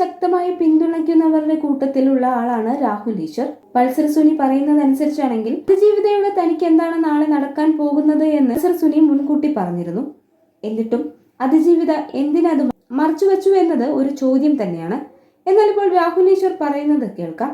ശക്തമായി പിന്തുണയ്ക്കുന്നവരുടെ കൂട്ടത്തിലുള്ള ആളാണ് രാഹുൽ ഈശ്വർ. പൾസർ സുനി പറയുന്നതനുസരിച്ചാണെങ്കിൽ അതിജീവിതയുടെ തനിക്ക് എന്താണ് നാളെ നടക്കാൻ പോകുന്നത് എന്ന് പൾസർ സുനി മുൻകൂട്ടി പറഞ്ഞിരുന്നു. എന്നിട്ടും അതിജീവിത എന്തിനത് മറച്ചുവെച്ചു എന്നത് ഒരു ചോദ്യം തന്നെയാണ്. എന്നാൽ ഇപ്പോൾ രാഹുൽ ഈശ്വർ പറയുന്നത് കേൾക്കാം.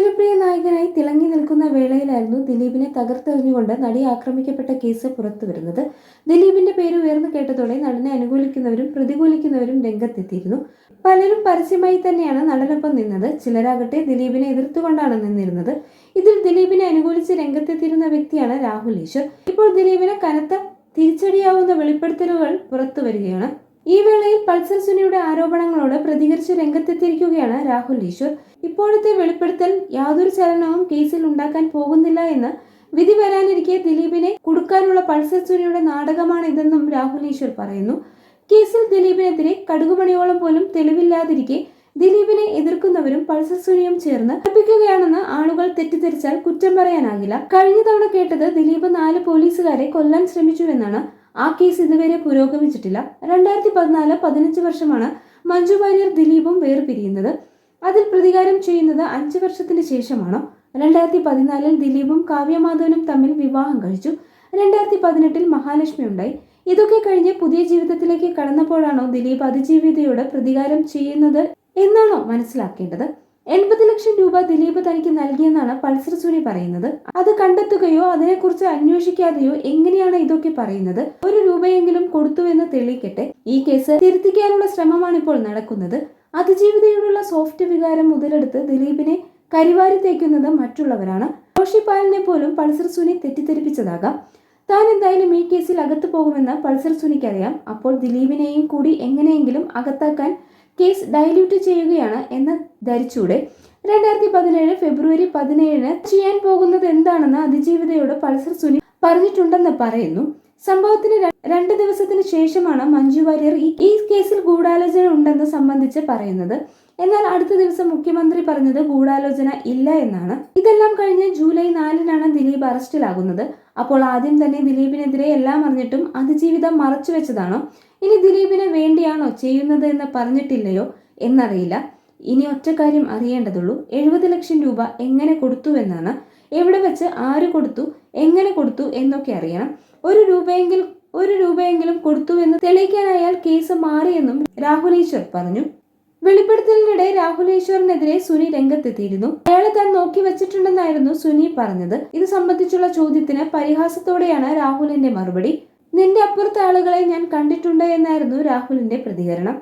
ജനപ്രിയ നായകനായി തിളങ്ങി നിൽക്കുന്ന വേളയിലായിരുന്നു ദിലീപിനെ തകർത്തെറിഞ്ഞുകൊണ്ട് നടി ആക്രമിക്കപ്പെട്ട കേസ് പുറത്തു വരുന്നത് ദിലീപിന്റെ പേര് ഉയർന്നു കേട്ടതോടെ നടനെ അനുകൂലിക്കുന്നവരും പ്രതികൂലിക്കുന്നവരും രംഗത്തെത്തിയിരുന്നു. പലരും പരസ്യമായി തന്നെയാണ് നടനൊപ്പം നിന്നത്. ചിലരാകട്ടെ ദിലീപിനെ എതിർത്തുകൊണ്ടാണ് നിന്നിരുന്നത്. ഇതിൽ ദിലീപിനെ അനുകൂലിച്ച് രംഗത്തെത്തിയിരുന്ന വ്യക്തിയാണ് രാഹുൽ ഈശ്വർ. ഇപ്പോൾ ദിലീപിനെ കനത്ത തിരിച്ചടിയാവുന്ന വെളിപ്പെടുത്തലുകൾ പുറത്തു വരികയാണ് ഈ വേളയിൽ പൾസർ സുനിയുടെ ആരോപണങ്ങളോട് പ്രതികരിച്ച് രംഗത്തെത്തിയിരിക്കുകയാണ് രാഹുൽ ഈശ്വർ. ഇപ്പോഴത്തെ വെളിപ്പെടുത്തൽ യാതൊരു ചലനവും കേസിൽ ഉണ്ടാക്കാൻ പോകുന്നില്ല എന്ന് വിധി വരാനിരിക്കെ ദിലീപിനെ കുടുക്കാനുള്ള പൾസർ സുനിയുടെ നാടകമാണ് ഇതെന്നും രാഹുൽ ഈശ്വർ പറയുന്നു. കേസിൽ ദിലീപിനെതിരെ കടുകുമണിയോളം പോലും തെളിവില്ലാതിരിക്കെ ദിലീപിനെ എതിർക്കുന്നവരും പൾസർ സുനിയും ചേർന്ന് കൽപ്പിക്കുകയാണെന്ന് ആളുകൾ തെറ്റിദ്ധരിച്ചാൽ കുറ്റം പറയാനാകില്ല. കഴിഞ്ഞ തവണ കേട്ടത് ദിലീപ് നാല് പോലീസുകാരെ കൊല്ലാൻ ശ്രമിച്ചുവെന്നാണ് ആ കേസ് ഇതുവരെ പുരോഗമിച്ചിട്ടില്ല. രണ്ടായിരത്തി പതിനാല് പതിനഞ്ച് വർഷമാണ് മഞ്ജു വാര്യർ ദിലീപും വേർപിരിയുന്നത്. അതിൽ പ്രതികാരം ചെയ്യുന്നത് അഞ്ച് വർഷത്തിന് ശേഷമാണോ? രണ്ടായിരത്തി പതിനാലിൽ ദിലീപും കാവ്യമാധവനും തമ്മിൽ വിവാഹം കഴിച്ചു. രണ്ടായിരത്തി പതിനെട്ടിൽ മഹാലക്ഷ്മി ഉണ്ടായി. ഇതൊക്കെ കഴിഞ്ഞ് പുതിയ ജീവിതത്തിലേക്ക് കടന്നപ്പോഴാണോ ദിലീപ് അതിജീവിതയോട് പ്രതികാരം ചെയ്യുന്നത് എന്നാണോ മനസ്സിലാക്കേണ്ടത്? എൺപത് ലക്ഷം രൂപ ദിലീപ് തനിക്ക് നൽകിയെന്നാണ് പൾസർ സുനി പറയുന്നത്. അത് കണ്ടെത്തുകയോ അതിനെക്കുറിച്ച് അന്വേഷിക്കാതെയോ എങ്ങനെയാണ് ഇതൊക്കെ പറയുന്നത്? ഒരു രൂപയെങ്കിലും കൊടുത്തുവെന്ന് തെളിയിക്കട്ടെ? ഈ കേസ് തിരുത്തിക്കാനുള്ള ശ്രമമാണ് ഇപ്പോൾ നടക്കുന്നത്. അതിജീവിതയോടുള്ള സോഫ്റ്റ് വികാരം മുതലെടുത്ത് ദിലീപിനെ കരിവാരി തേക്കുന്നത് മറ്റുള്ളവരാണ്. റോഷിപ്പാലിനെ പോലും പൾസർ സുനി തെറ്റിദ്ധരിപ്പിച്ചതാകാം. താൻ എന്തായാലും ഈ കേസിൽ അകത്തു പോകുമെന്ന് പൾസർ സുനിക്കറിയാം അപ്പോൾ ദിലീപിനെയും കൂടി എങ്ങനെയെങ്കിലും അകത്താക്കാൻ കേസ് ഡൈല്യൂട്ട് ചെയ്യുകയാണ് എന്ന ധരിച്ചൂടെ. രണ്ടായിരത്തി പതിനേഴ് ഫെബ്രുവരി പതിനേഴിന് ചെയ്യാൻ പോകുന്നത് എന്താണെന്ന് അതിജീവിതയോട് പൾസർ സുനി പറഞ്ഞിട്ടുണ്ടെന്ന് പറയുന്നു. സംഭവത്തിന് രണ്ട് ദിവസത്തിന് ശേഷമാണ് മഞ്ജു വാര്യർ ഈ കേസിൽ ഗൂഢാലോചന ഉണ്ടെന്ന് സംബന്ധിച്ച് പറയുന്നത്. എന്നാൽ അടുത്ത ദിവസം മുഖ്യമന്ത്രി പറഞ്ഞത് ഗൂഢാലോചന ഇല്ല എന്നാണ്. ഇതെല്ലാം കഴിഞ്ഞ് ജൂലൈ നാലിനാണ് ദിലീപ് അറസ്റ്റിലാകുന്നത്. അപ്പോൾ ആദ്യം തന്നെ ദിലീപിനെതിരെ എല്ലാം അറിഞ്ഞിട്ടും അതിജീവിതം മറച്ചു വെച്ചതാണോ ഇനി ദിലീപിനെ വേണ്ടിയാണോ ചെയ്യുന്നത് എന്ന് പറഞ്ഞിട്ടില്ലയോ എന്നറിയില്ല. ഇനി ഒറ്റ കാര്യം അറിയേണ്ടതുള്ളൂ. എഴുപത് ലക്ഷം രൂപ എങ്ങനെ കൊടുത്തു എന്നാണ്. എവിടെ വെച്ച് ആര് കൊടുത്തു എങ്ങനെ കൊടുത്തു എന്നൊക്കെ അറിയണം. ഒരു രൂപയെങ്കിൽ ഒരു രൂപയെങ്കിലും കൊടുത്തു എന്ന് തെളിയിക്കാനായാൽ കേസ് മാറിയെന്നും രാഹുൽ ഈശ്വർ പറഞ്ഞു. വെളിപ്പെടുത്തലിനിടെ രാഹുൽ ഈശ്വറിനെതിരെ സുനി രംഗത്തെത്തിയിരുന്നു. അയാളെ താൻ നോക്കി വെച്ചിട്ടുണ്ടെന്നായിരുന്നു സുനി പറഞ്ഞത്. ഇത് സംബന്ധിച്ചുള്ള ചോദ്യത്തിന് പരിഹാസത്തോടെയാണ് രാഹുലിന്റെ മറുപടി. നിന്റെ അപ്പുറത്തെ ആളുകളെ ഞാൻ കണ്ടിട്ടുണ്ട് എന്നായിരുന്നു രാഹുലിന്റെ പ്രതികരണം.